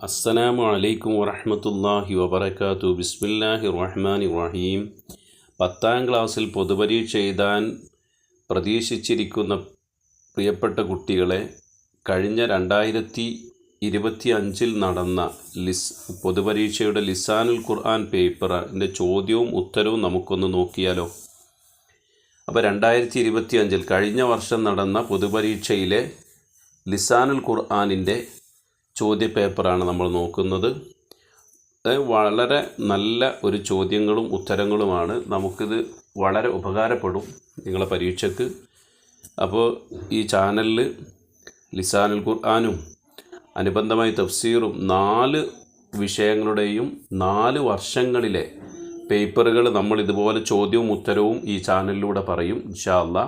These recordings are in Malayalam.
അസ്സലാമു അലൈക്കും വറഹ്മത്തുള്ളാഹി വബറകാതു ബിസ്മില്ലാഹി റഹ്മാനി റഹീം പത്താം ക്ലാസ്സിൽ പൊതുപരീക്ഷ എഴുതാൻ പ്രതീക്ഷിച്ചിരിക്കുന്ന പ്രിയപ്പെട്ട കുട്ടികളെ കഴിഞ്ഞ രണ്ടായിരത്തി ഇരുപത്തി അഞ്ചിൽ നടന്ന ലിസ് പൊതുപരീക്ഷയുടെ ലിസാനുൽ ഖുർആൻ പേപ്പറിന്റെ ചോദ്യവും ഉത്തരവും നമുക്കൊന്ന് നോക്കിയാലോ? അപ്പോൾ രണ്ടായിരത്തി ഇരുപത്തി അഞ്ചിൽ കഴിഞ്ഞ വർഷം നടന്ന പൊതുപരീക്ഷയിലെ ലിസാനുൽ ഖുർആാനിന്റെ ചോദ്യപേപ്പറാണ് നമ്മൾ നോക്കുന്നത്. വളരെ നല്ല ഒരു ചോദ്യങ്ങളും ഉത്തരങ്ങളുമാണ്. നമുക്കിത് വളരെ ഉപകാരപ്പെടും നിങ്ങളെ പരീക്ഷയ്ക്ക്. അപ്പോൾ ഈ ചാനലിൽ ലിസാനുൽ ഖുർആാനും അനുബന്ധമായി തഫ്സീറും നാല് വിഷയങ്ങളുടെയും നാല് വർഷങ്ങളിലെ പേപ്പറുകൾ നമ്മൾ ഇതുപോലെ ചോദ്യവും ഉത്തരവും ഈ ചാനലിലൂടെ പറയും ഇൻഷാല്ല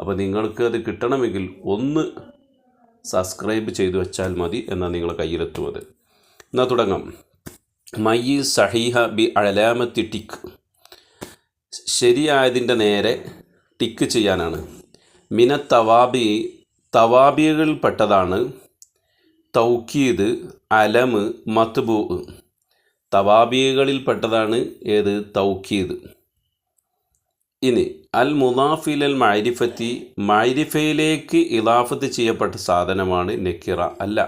അപ്പോൾ നിങ്ങൾക്ക് അത് കിട്ടണമെങ്കിൽ ഒന്ന് സബ്സ്ക്രൈബ് ചെയ്തു വെച്ചാൽ മതി എന്നാൽ നിങ്ങൾ കയ്യിലെത്തുന്നത്. എന്നാൽ തുടങ്ങാം. മയ്യി സഹീഹ ബി അലാമത്തി ടിക്ക് ശരിയായതിന്റെ നേരെ ടിക്ക് ചെയ്യാനാണ്. മിന തവാബി തവാബികളിൽപ്പെട്ടതാണ് തൗക്കീദ് അലമ് മത്ബൂ. തവാബികളിൽപ്പെട്ടതാണ് ഏത്? തൗക്കീദ് ഇനി അൽ മുദാഫിലൽ മൈരിഫത്തി മൈരിഫയിലേക്ക് ഇലാഫത്ത് ചെയ്യപ്പെട്ട സാധനമാണ് നെക്കിറ അല്ല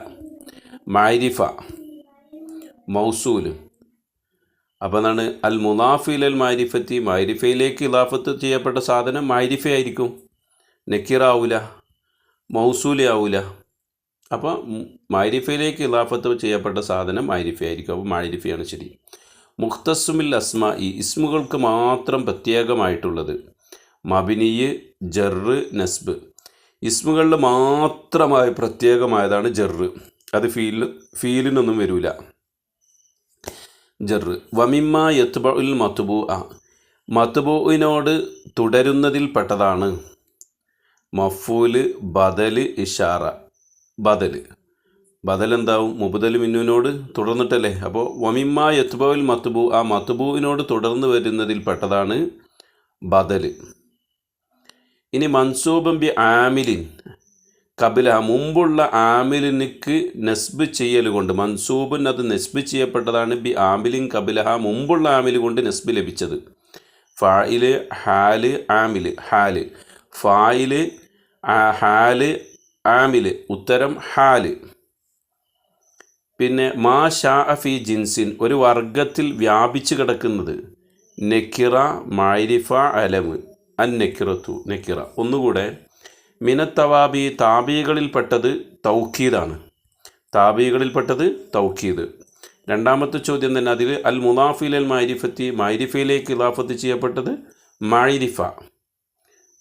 മൈരിഫ മൗസൂൽ അപ്പോൾ എന്താണ്? അൽ മുദാഫിലൽ മൈരിഫത്തി മൈരിഫയിലേക്ക് ഇലാഫത്ത് ചെയ്യപ്പെട്ട സാധനം മൈരിഫ ആയിരിക്കും നെക്കിറ ആവൂല മൗസൂലി ആവൂല. അപ്പോൾ മൈരിഫയിലേക്ക് ഇലാഫത്ത് ചെയ്യപ്പെട്ട സാധനം മൈരിഫ ആയിരിക്കും അപ്പോൾ മൈരിഫയാണ് ശരി. മുഖ്തസുമിൽ അസ്മ ഈ ഇസ്മുകൾക്ക് മാത്രം പ്രത്യേകമായിട്ടുള്ളത്. മബിനിയ് ജറ് നസ്ബ്. ഇസ്മുകളിൽ മാത്രമായി പ്രത്യേകമായതാണ് ജറ് അത് ഫീൽ ഫീലിനൊന്നും വരില്ല ജറ് വമിമ്മ യത്ബുൽ മത്തുബു ആ മത്തുബുവിനോട് തുടരുന്നതിൽപ്പെട്ടതാണ് മഫൂൽ ബദൽ ഇഷാറ. ബദൽ. ബദൽ എന്താവും മുബുദൽ മിന്നുവിനോട് തുടർന്നിട്ടല്ലേ? അപ്പോൾ വമിമ്മ യത്ബുൽ മത്തുബു ആ മത്തുബുവിനോട് തുടർന്ന് വരുന്നതിൽ പെട്ടതാണ് ബദൽ ഇനി മൻസൂബം ബി ആമിലിൻ. കബില മുമ്പുള്ള ആമിലിനിക്ക് നെസ്ബ് ചെയ്യൽ കൊണ്ട് മൻസൂബൻ അത് നെസ്ബ് ചെയ്യപ്പെട്ടതാണ് ബി ആമിലിൻ കബിലഹ മുമ്പുള്ള ആമിൽ കൊണ്ട് നെസ്ബ് ലഭിച്ചത്. ഫായിൽ ഹാൽ ആമിൽ ഹാൽ. ഫായിൽ ഹാൽ ആമിൽ. ഉത്തരം ഹാൽ. പിന്നെ മാ ഷാ ഫി ജിൻസിൻ ഒരു വർഗത്തിൽ വ്യാപിച്ചു കിടക്കുന്നത്. നെക്കിറ മൈരിഫ അലമ്. അൻ നെക്കിറത്തു നെക്കിറ. ഒന്നുകൂടെ മിനത്തവാബി താബികളിൽപ്പെട്ടത് തൗക്കീദാണ്. താബികളിൽപ്പെട്ടത് തൗക്കീദ്. രണ്ടാമത്തെ ചോദ്യം തന്നെ അതിൽ അൽ മുനാഫിലൽ മൈരിഫത്തി മൈരിഫയിലേക്ക് ഇലാഫത്ത് ചെയ്യപ്പെട്ടത് മൈരിഫ.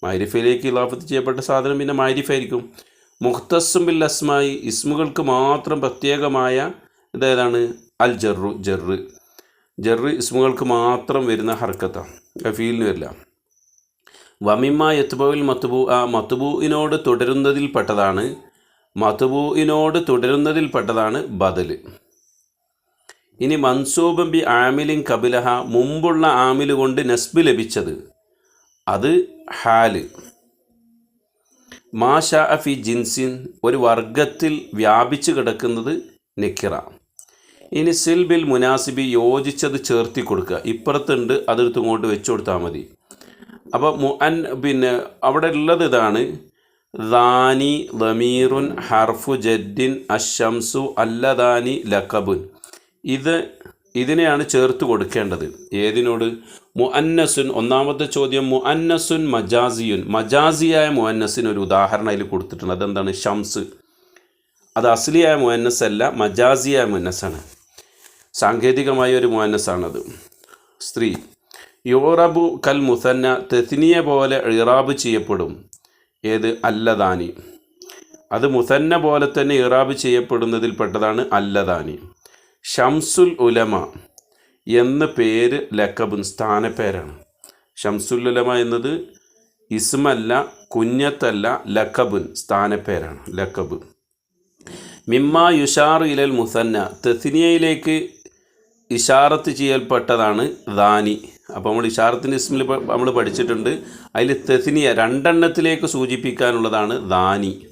മൈരിഫയിലേക്ക് ഇലാഫത്ത് ചെയ്യപ്പെട്ട സാധനം പിന്നെ മൈരിഫ ആയിരിക്കും മുഖ്തസും ബിൽ അസ്മായി ഇസ്മുകൾക്ക് മാത്രം പ്രത്യേകമായ ഇതേതാണ്? അൽ ജറു ജറ് ജറ് ഇസ്മുകൾക്ക് മാത്രം വരുന്ന ഹർക്കത്താണ് ഫീലിന് വരില്ല. വമിമ്മ യത്ബുൽ മത്തുബു ആ മത്തുബുവിനോട് തുടരുന്നതിൽപ്പെട്ടതാണ് മത്തുബുവിനോട് തുടരുന്നതിൽപ്പെട്ടതാണ് ബദൽ. ഇനി മൻസൂബം ബി ആമിലിൻ കബിലഹ മുമ്പുള്ള ആമിൽ കൊണ്ട് നസ്ബ് ലഭിച്ചത് അത് ഹാൽ. മാഷ അഫി ജിൻസിൻ ഒരു വർഗത്തിൽ വ്യാപിച്ചു കിടക്കുന്നത് നെക്കിറ. ഇനി സിൽബിൽ മുനാസിബി യോജിച്ചത് ചേർത്തി കൊടുക്കുക. ഇപ്പുറത്തുണ്ട് അതെടുത്ത് ഇങ്ങോട്ട് വെച്ചു കൊടുത്താൽ മതി. അപ്പോൾ മു അൻ പിന്നെ അവിടെ ഉള്ളത് ഇതാണ്. ദാനി ലമീറുൻ ഹർഫു ജദ്ദിൻ അഷംസു അല്ലദാനി ലക്കബുൻ ഇത് ഇതിനെയാണ് ചേർത്ത് കൊടുക്കേണ്ടത്. ഏതിനോട്? മുഅന്നസുൻ ഒന്നാമത്തെ ചോദ്യം മുഅന്നസുൻ മജാസിയുൻ. മജാസിയായ മുഅന്നസിന് ഒരു ഉദാഹരണം അതിൽ കൊടുത്തിട്ടുണ്ട്. അതെന്താണ്? ഷംസ് അത് അസ്ലിയായ മുഅന്നസ് അല്ല മജാസിയായ മുഅന്നസാണ്. സാങ്കേതികമായ ഒരു മുഅന്നസാണത്. സ്ത്രീ. യോറബു കൽ മുസന്ന തെസിനിയെ പോലെ ഇറാബ് ചെയ്യപ്പെടും. ഏത്? അല്ലദാനി. അത് മുസന്ന പോലെ തന്നെ ഇറാബ് ചെയ്യപ്പെടുന്നതിൽപ്പെട്ടതാണ് അല്ലദാനി. ഷംസുൽ ഉലമ എന്ന പേര് ലക്കബുൻ സ്ഥാനപ്പേരാണ് ഷംസുൽ ഉലമ എന്നത് ഇസ്മല്ല കുഞ്ഞത്തല്ല ലക്കബുൻ സ്ഥാനപ്പേരാണ് ലക്കബ്. മിമ്മ യുഷാർ ഇലൽ മുസന്ന തെസിനിയയിലേക്ക് ഇഷാറത്ത് ചെയ്യൽപ്പെട്ടതാണ് ദാനി. അപ്പോൾ നമ്മൾ ഇഷാറത്തിന്റെ ഇസ്മിൽ നമ്മൾ പഠിച്ചിട്ടുണ്ട്. അതിൽ തെസിനിയ രണ്ടെണ്ണത്തിലേക്ക് സൂചിപ്പിക്കാനുള്ളതാണ് ദാനി.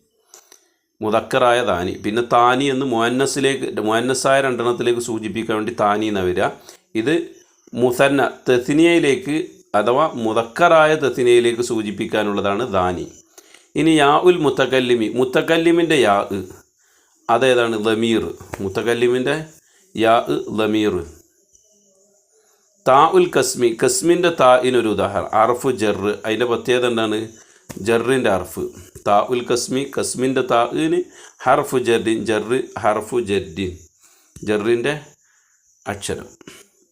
മുതക്കറായ ദാനി. പിന്നെ താനി എന്ന് മുഹന്നസിലേക്ക് മുഹന്നസായ രണ്ടെണ്ണത്തിലേക്ക് സൂചിപ്പിക്കാൻ വേണ്ടി താനി എന്ന വരിക. ഇത് മുസന്ന തെസിനിയയിലേക്ക് അഥവാ മുതക്കറായ തെസിനിയയിലേക്ക് സൂചിപ്പിക്കാനുള്ളതാണ് ദാനി. ഇനി യാ ഉൽ മുത്തക്കല്ലിമി മുത്തക്കല്ലിമിന്റെ യാ. അതേതാണ് ലമീർ മുത്തക്കല്ലിമിന്റെ യാ ദമീർ. താ ഉൽ കസ്മി കസ്മിന്റെ താഇനൊരു ഉദാഹരണം. അർഫ് ജറ് അതിന്റെ പ്രത്യേകത എന്താണ്? ജറിന്റെ അർഫ് താ ഉൽ കസ്മി കസ്മിന്റെ താഇന് ഹർഫു ജറിൻ ജറ് ഹർഫു ജെഡിൻ ജറിന്റെ അക്ഷരം.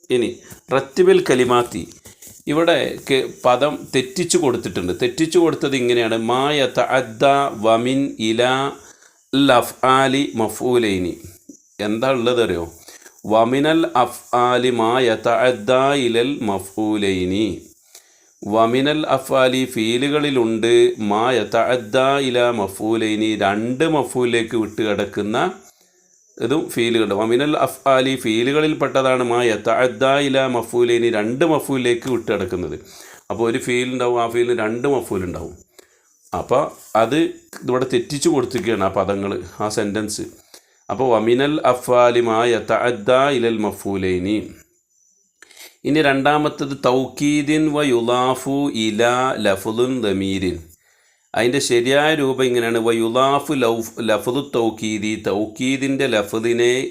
ഇനി റത്തിബിൽ കലിമാത്തി. ഇവിടെ പദം തെറ്റിച്ചു കൊടുത്തിട്ടുണ്ട്. തെറ്റിച്ചു കൊടുത്തത് ഇങ്ങനെയാണ്. മായ തഅദ്ദ വമിൻ ഇല ലഫ് ആലി മഫൂലൈനി. എന്താ ഉള്ളത് അറിയോ വമിനൽ അഫ് ആലി മായ തഅദ്ദ ഇലൽ മഫൂലൈനി. വമിനൽ അഫാലി ഫീലുകളിലുണ്ട് മായ തഅദ്ദ ഇല മഫൂലൈനി രണ്ട് മഫൂലിലേക്ക് വിട്ട് കിടക്കുന്ന ഇതും ഫീലുകളുണ്ട്. വമിനൽ അഫ് ആലി ഫീലുകളിൽപ്പെട്ടതാണ് മായ തഅദ്ദ ഇല മഫൂലൈനി രണ്ട് മഫൂലിലേക്ക് വിട്ട് കിടക്കുന്നത്. അപ്പോൾ ഒരു ഫീലുണ്ടാവും ആ ഫീലിന് രണ്ട് മഫൂലുണ്ടാവും. അപ്പോൾ അത് ഇവിടെ തെറ്റിച്ചു കൊടുത്തിരിക്കുകയാണ് ആ പദങ്ങൾ ആ സെന്റൻസ്. അപ്പോൾ വമിനൽ അഫ്വാലിമായ മായ തഅദ്ദ ഇലൽ മഫൂലൈനി. ഇനി രണ്ടാമത്തത് തൗക്കീദിൻ വ യുലാഫു ഇല ലഫുലുൻ ദമീരിൻ. അതിന്റെ ശരിയായ രൂപം ഇങ്ങനെയാണ്. വ യുലാഫു ലൗഫ് ലഫുദു തൗക്കീദി തൗക്കീദിന്റെ ലഫുദിനെ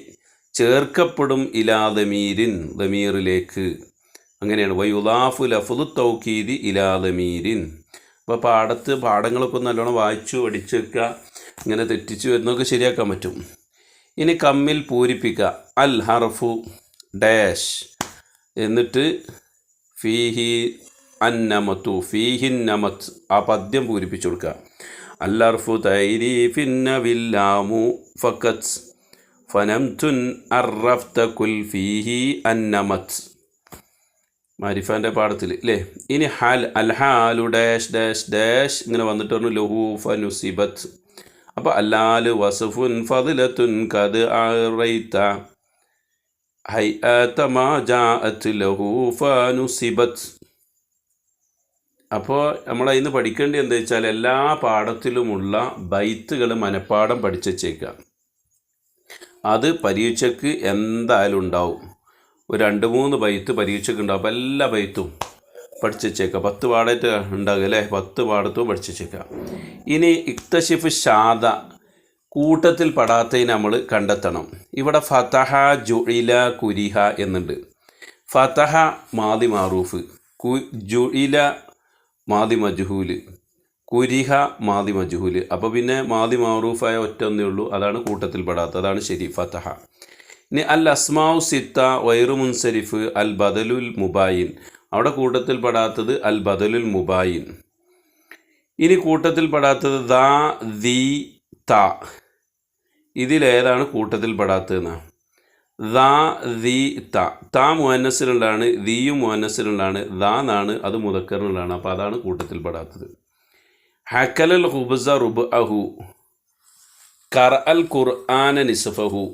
ചേർക്കപ്പെടും ഇലാ ദമീരിൻ ദമീറിലേക്ക്. അങ്ങനെയാണ്. വ യുലാഫു ലഫുദു തൗക്കീദി ഇലാ ദമീരിൻ. അപ്പോൾ പാടത്ത് പാഠങ്ങളൊക്കെ നല്ലോണം വായിച്ചു പഠിച്ചു വെക്കുക. ഇങ്ങനെ തെറ്റിച്ചു വരുന്നതൊക്കെ ശരിയാക്കാൻ പറ്റും. ഇനി കമ്മിൽ പൂരിപ്പിക്കുക അൽ ഹർഫു ഡാഷ്. എന്നിട്ട് ഫീഹി അന്നമത്തു ഫീഹിൻ നമത്ത് ആ പദ്യം പൂരിപ്പിച്ചു കൊടുക്കുക അല്ലർഫു തൈരീഫിന്നവില്ലാമു ഫക്കത്ത് ഫനംതുൻ അറഫ്ത കുൽ ഫീഹി അന്നമത്ത് മാരിഫാന്റെ പാഠത്തിൽ അല്ലേ ഇനി ഹാൽ അൽഹാലു ഡാഷ് ഡാഷ് ഡാഷ് ഇങ്ങനെ വന്നിട്ട് പറഞ്ഞു ലഹു ഫനുസിബത്ത് അപ്പോൾ അല്ലാൽ വസഫുൻ ഫതിലത്തുൻ കത് ആറൈത്ത അപ്പോൾ നമ്മൾ അതിന് പഠിക്കേണ്ടത് എന്താ വെച്ചാൽ എല്ലാ പാഠത്തിലുമുള്ള ബൈത്തുകൾ മനഃപ്പാഠം പഠിച്ചേക്കാം അത് പരീക്ഷയ്ക്ക് എന്തായാലും ഉണ്ടാവും. ഒരു രണ്ട് മൂന്ന് ബൈത്ത് പരീക്ഷയ്ക്ക് ഉണ്ടാവും. അപ്പോൾ എല്ലാ ബൈത്തും പഠിച്ചു വച്ചേക്കുക പത്ത് പാടായിട്ട് ഉണ്ടാകും അല്ലേ? പത്ത് പാടത്തും പഠിച്ചു വച്ചേക്കുക ഇനി ഇക്തഷിഫ് ഷാദ കൂട്ടത്തിൽ പെടാത്തതിന് നമ്മൾ കണ്ടെത്തണം. ഇവിടെ ഫതഹ ജുഇല കുരിഹ എന്നുണ്ട്. ഫതഹ മാതി മാറൂഫ് കു ജുഇല മാതി മജ്ഹൂൽ കുരിഹ മാതി മജ്ഹൂൽ. അപ്പോൾ പിന്നെ മാതി മാറൂഫായ ഒറ്റ ഒന്നേ ഉള്ളൂ. അതാണ് കൂട്ടത്തിൽ പെടാത്തത് അതാണ് ശരി ഫതഹ. ഇനി അൽ അസ്മാവ് സിത്ത വൈറു മുൻസരിഫ് അൽ ബദലുൽ മുബായിൻ. അവിടെ കൂട്ടത്തിൽ പെടാത്തത് അൽ ബദലുൽ മുബായിൻ. ഇനി കൂട്ടത്തിൽ പെടാത്തത് ദാ ദി ത. ഇതിലേതാണ് കൂട്ടത്തിൽ പെടാത്തതെന്നാണ് ദാ ദി ത. താ മുഹന്നസിനുള്ളതാണ് ദിയും മുഹന്നസിനുള്ളതാണ് ദാ എന്നാണ് അത് മുതക്കറിനുള്ളതാണ് അപ്പോൾ അതാണ് കൂട്ടത്തിൽ പെടാത്തത്. ഹക്കലൽ ഹുബസ റുബ് അഹു കർ അൽ ഖുർആാന നിസഫഹു.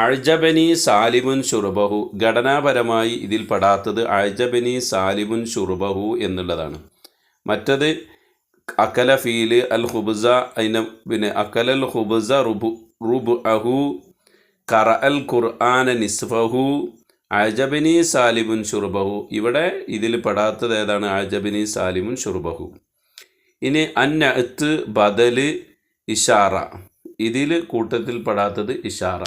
അഴ്ജബനി സാലിമുൻ ഷുറുബഹു. ഘടനാപരമായി ഇതിൽ പെടാത്തത് അഴ്ജബനി സാലിമുൻ ഷുറുബഹു എന്നുള്ളതാണ്. മറ്റത് അക്കല ഫീൽ അൽ ഹുബുസ അതിന് പിന്നെ അക്കലൽ ഹുബുസ റുബു റുബ് അഹു കറ അൽ ഖുർആാന നിസ്ഫഹു അജബിനി സാലിമുൻ ഷുർബഹു ഇവിടെ ഇതിൽ പെടാത്തത് ഏതാണ്? അജബിനി സാലിമുൻ ഷുർബഹു ഇനി അന്നഅത്ത് ബദൽ ഇഷാറ. ഇതിൽ കൂട്ടത്തിൽ പെടാത്തത് ഇഷാറ.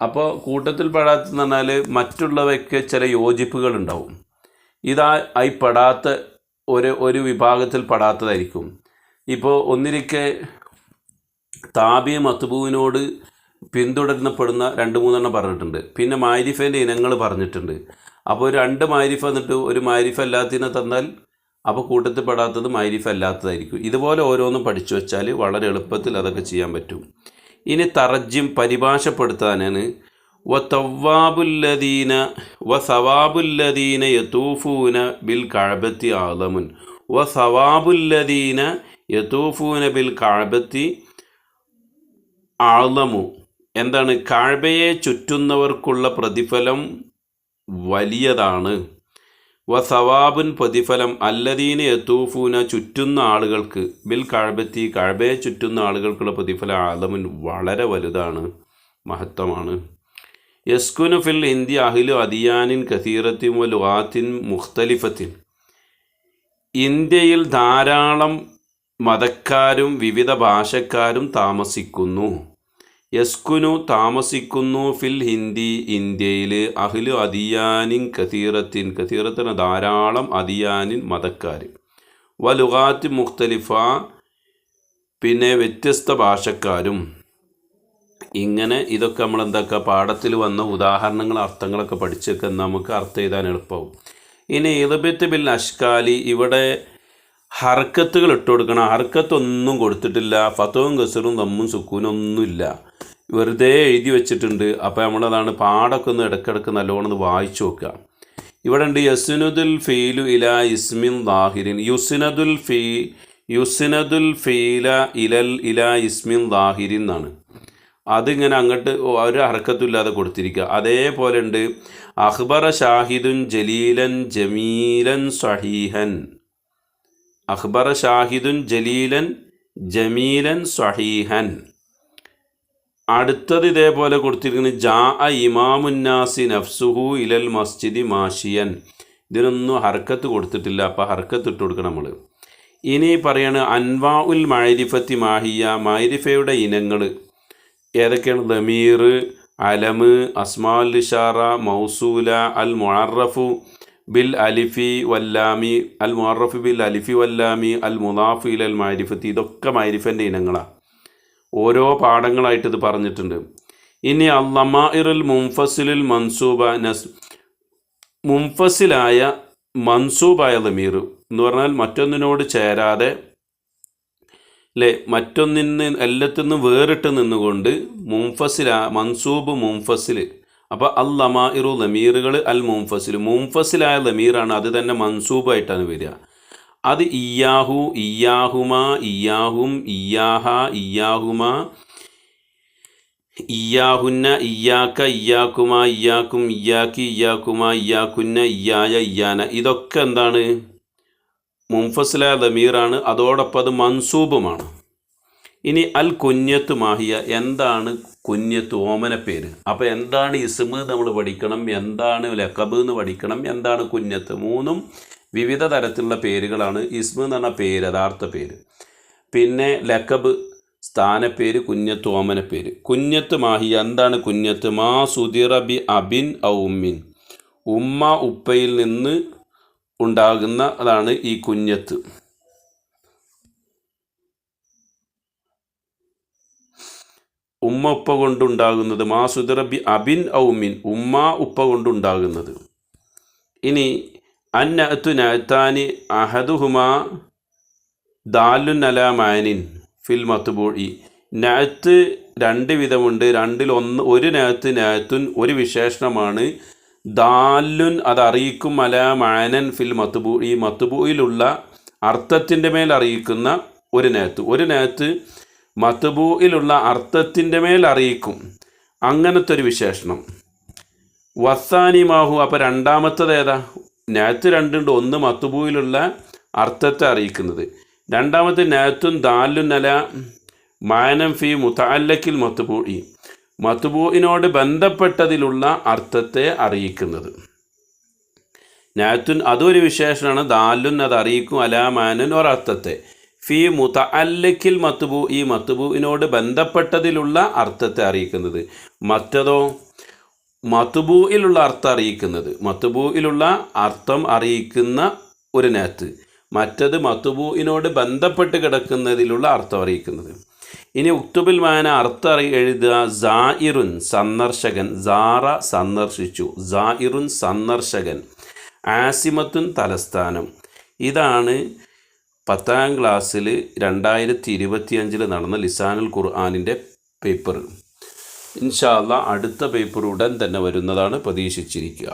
അപ്പോൾ കൂട്ടത്തിൽ പെടാത്തെന്ന് പറഞ്ഞാൽ മറ്റുള്ളവയ്ക്ക് ചില യോജിപ്പുകൾ ഉണ്ടാവും ഇതാ ആയി പെടാത്ത ഒരു ഒരു വിഭാഗത്തിൽ പെടാത്തതായിരിക്കും. ഇപ്പോൾ ഒന്നിരിക്കെ താപി മത്തുബുവിനോട് പിന്തുടരുന്നപ്പെടുന്ന രണ്ട് മൂന്നെണ്ണം പറഞ്ഞിട്ടുണ്ട്. പിന്നെ മാരിഫേന്റെ ഇനങ്ങൾ പറഞ്ഞിട്ടുണ്ട്. അപ്പോൾ രണ്ട് മാരിഫ എന്നിട്ട് ഒരു മാരിഫ അല്ലാത്തതിനെ തന്നാൽ അപ്പോൾ കൂട്ടത്തിൽ പെടാത്തത് മാരിഫ് അല്ലാത്തതായിരിക്കും. ഇതുപോലെ ഓരോന്നും പഠിച്ചു വെച്ചാൽ വളരെ എളുപ്പത്തിൽ അതൊക്കെ ചെയ്യാൻ പറ്റും. ഇനി തറജ്യം പരിഭാഷപ്പെടുത്താനാണ്. വ തവ്വാബുല്ലദീന വ സവാബുല്ലദീന യതൂഫൂന ബിൽ കഴബത്തി ആലമുൻ വ സവാബുല്ലദീന യതൂഫൂന ബിൽ കഴബത്തി ആളമു എന്താണ്? കാഴ്ബയെ ചുറ്റുന്നവർക്കുള്ള പ്രതിഫലം വലിയതാണ്. വ സവാബുൻ പ്രതിഫലം അല്ലദീന യത്തൂഫൂന ചുറ്റുന്ന ആളുകൾക്ക് ബിൽ കഴബത്തി കഴബയെ ചുറ്റുന്ന ആളുകൾക്കുള്ള പ്രതിഫലം ആലമുൻ വളരെ വലുതാണ് മഹത്വമാണ്. യസ്കുനു ഫിൽ ഇന്ത്യ അഹിലു അദിയാനിൻ കസീറത്തിൻ വ ലുഹാത്തിൻ മുഖ്തലിഫത്തിൻ. ഇന്ത്യയിൽ ധാരാളം മതക്കാരും വിവിധ ഭാഷക്കാരും താമസിക്കുന്നു. യസ്കുനു താമസിക്കുന്നു ഫിൽ ഹിന്ദി ഇന്ത്യയിൽ അഹ്ലു അദിയാനിൻ കതീറത്തിൻ കതീറത്തിന് ധാരാളം അദിയാനിൻ മതക്കാർ വലുഗാത്ത് മുഖ്തലിഫ പിന്നെ വ്യത്യസ്ത ഭാഷക്കാരും. ഇങ്ങനെ ഇതൊക്കെ നമ്മൾ എന്താക്കുക പാഠത്തിൽ വന്ന ഉദാഹരണങ്ങൾ അർത്ഥങ്ങളൊക്കെ പഠിച്ചൊക്കെ നമുക്ക് അർത്ഥം എഴുതാൻ എളുപ്പമാവും ഇനി ഇലബത്ത് ബിൽ അഷ്കാലി ഇവിടെ ഹർക്കത്തുകൾ ഇട്ട് കൊടുക്കണം. ഹർക്കത്തൊന്നും കൊടുത്തിട്ടില്ല. ഫത്തവും ഗസറും തമ്മും സുക്കൂനും ഒന്നുമില്ല വെറുതെ എഴുതി വെച്ചിട്ടുണ്ട്. അപ്പോൾ നമ്മളതാണ് പാടൊക്കെ ഒന്ന് ഇടയ്ക്കിടയ്ക്ക് നല്ലോണം വായിച്ചു നോക്കുക. ഇവിടെ ഉണ്ട് യസുനുദുൽ ഫീലു ഇല ഇസ്മിൻ ദാഹിരിൻ. യുസിനദുൽ ഫീ യുസിനദുൽ ഫീല ഇലൽ ഇല ഇസ്മിൻ ദാഹിരിൻ എന്നാണ്. അതിങ്ങനെ അങ്ങോട്ട് ഒരു ഹർക്കത്തുമില്ലാതെ കൊടുത്തിരിക്കുക. അതേപോലെ ഉണ്ട് അഖ്ബറ ഷാഹിദുൻ ജലീലൻ ജമീലൻ സഹീഹൻ. അഖ്ബറ ഷാഹിദുൻ ജലീലൻ ജമീലൻ സഹീഹൻ അടുത്തത് ഇതേപോലെ കൊടുത്തിരിക്കുന്നത് ജാ അ ഇമാമുന്നാസി നഫ്സുഹു ഇലൽ മസ്ജിദി മാഷിയൻ. ഇതിനൊന്നും ഹർക്കത്ത് കൊടുത്തിട്ടില്ല. അപ്പോൾ ഹർക്കത്ത് ഇട്ട് കൊടുക്കണം നമ്മൾ ഇനി പറയാണ് അൻവാ ഉൽ മൈരിഫത്തി മാഹിയ മൈരിഫയുടെ ഇനങ്ങൾ ഏതൊക്കെയാണ്? ദമീർ അലമ് അസ്മാൽ ഇഷാറ മൗസൂല അൽ മുഅറഫു ബിൽ അലിഫി വല്ലാമി അൽ മുഅറഫു ബിൽ അലിഫി വല്ലാമി അൽ മുനാഫു ഇൽ അൽ മാരിഫത്തി ഇതൊക്കെ മാരിഫന്റെ ഇനങ്ങളാണ് ഓരോ പാഠങ്ങളായിട്ട് ഇത് പറഞ്ഞിട്ടുണ്ട്. ഇനി അല്ലമാഇറുൽ മുംഫസിലുൽ മൻസൂബ നസ് മുംഫസിലായ മൻസൂബായ ദമീർ എന്ന് പറഞ്ഞാൽ മറ്റൊന്നിനോട് ചേരാതെ അല്ലേ മറ്റൊന്നിന് നിന്നും വേറിട്ട് നിന്നുകൊണ്ട് മുംഫസില മൻസൂബ് മുംഫസിൽ അപ്പോൾ അൽ ലമാഇറു ലമീറുകൾ അൽ മുംഫസിൽ മുംഫസിലായ ലമീറാണ് അത് തന്നെ മൻസൂബായിട്ടാണ് വരിക. അത് ഇയാഹു ഇയാഹുമ ഇയാഹും ഇയാഹ ഇയാഹുമ ഇയാഹുന്ന ഇയാക്ക ഇയാക്കുമ ഇയാക്കും ഇയാക്കി ഇയാക്കുമ ഇയാക്കുന്ന ഇയായ ഇയാന ഇതൊക്കെ എന്താണ്? മുംഫസില ദമീറാണ് അതോടൊപ്പം അത് മൻസൂബുമാണ്. ഇനി അൽ കുഞ്ഞത്ത് മാഹിയ എന്താണ് കുഞ്ഞത്ത് ഓമന പേര്? അപ്പോൾ എന്താണ് ഇസ്മ് നമ്മൾ പഠിക്കണം എന്താണ് ലക്കബ് എന്ന് പഠിക്കണം എന്താണ് കുഞ്ഞത്ത്? മൂന്നും വിവിധ തരത്തിലുള്ള പേരുകളാണ്. ഇസ്മ എന്ന് പറഞ്ഞ പേര് യഥാർത്ഥ പേര്. പിന്നെ ലക്കബ് സ്ഥാനപ്പേര് കുഞ്ഞത്ത് ഓമന പേര്. കുഞ്ഞത്ത് മാഹിയ എന്താണ് കുഞ്ഞത്ത്? മാ സുദിറ ബി അബിൻ ഔ ഉമ്മിൻ. ഉമ്മ ഉപ്പയിൽ നിന്ന് ഉണ്ടാകുന്ന അതാണ് ഈ കുഞ്ഞത്ത്. ഉമ്മ ഉപ്പ കൊണ്ടുണ്ടാകുന്നത് മാ സുദറബി അബിൻ ഔമിൻ ഉമ്മ ഉപ്പ കൊണ്ടുണ്ടാകുന്നത്. ഇനി അന്നഅത്തു നഅത്താനി അഹദുഹുമാ ദാലുൻ അലാമാനിൻ ഫിൽ മത്തുബൂഴി നഅത്ത് രണ്ട് വിധമുണ്ട്. രണ്ടിൽ ഒന്ന് ഒരു നഅത്ത് നഅത്തുൻ ഒരു വിശേഷണമാണ്. ദാലുൻ അത് അറിയിക്കും അലാമാനൻ ഫിൽ മത്തുബൂഴി മത്തുബൂയിലുള്ള അർത്ഥത്തിന്റെ മേൽ അറിയിക്കുന്ന ഒരു നഅത്ത്. ഒരു നഅത്ത് മത്തുബൂയിലുള്ള അർത്ഥത്തിന്റെ മേൽ അറിയിക്കും. അങ്ങനത്തെ ഒരു വിശേഷണം. വസാനി മാഹു അപ്പോൾ രണ്ടാമത്തത് ഏതാ? നാത്ത് രണ്ടുണ്ട്. ഒന്ന് മത്തുബൂയിലുള്ള അർത്ഥത്തെ അറിയിക്കുന്നത്. രണ്ടാമത്തെ നാത്തും ദാലുൻ നല മാനം ഫി മുത്തല്ലക്കിൽ മത്തുബൂയി മത്തുബൂയിനോട് ബന്ധപ്പെട്ടതിലുള്ള അർത്ഥത്തെ അറിയിക്കുന്നത്. നാത്തുൻ അതൊരു വിശേഷണമാണ്. ദാലുൻ അത് അറിയിക്കും. അല മാനൻ ഒരർത്ഥത്തെ. ഫി മുത അല്ലക്കിൽ മത്തുബു ഈ മത്തുബുവിനോട് ബന്ധപ്പെട്ടതിലുള്ള അർത്ഥത്തെ അറിയിക്കുന്നത്. മറ്റതോ മത്തുബൂയിലുള്ള അർത്ഥം അറിയിക്കുന്നത്. മത്തുബൂയിലുള്ള അർത്ഥം അറിയിക്കുന്ന ഒരു നാത്ത്. മറ്റത് മത്തുബൂയിനോട് ബന്ധപ്പെട്ട് കിടക്കുന്നതിലുള്ള അർത്ഥം അറിയിക്കുന്നത്. ഇനി ഉക്തുബിൽ മാന അർത്ഥം അറി എഴുതുക ജായിറുൻ സന്ദർശകൻ സാറ സന്ദർശിച്ചു ജായിറുൻ സന്ദർശകൻ ആസിമത്തുൻ തലസ്ഥാനം ഇതാണ് പത്താം ക്ലാസ്സിൽ രണ്ടായിരത്തി ഇരുപത്തിയഞ്ചിൽ നടന്ന ലിസാനുൽ ഖുർആാനിന്റെ പേപ്പർ ഇൻഷാല്ല അടുത്ത പേപ്പർ ഉടൻ തന്നെ വരുന്നതാണ് പ്രതീക്ഷിച്ചിരിക്കുക.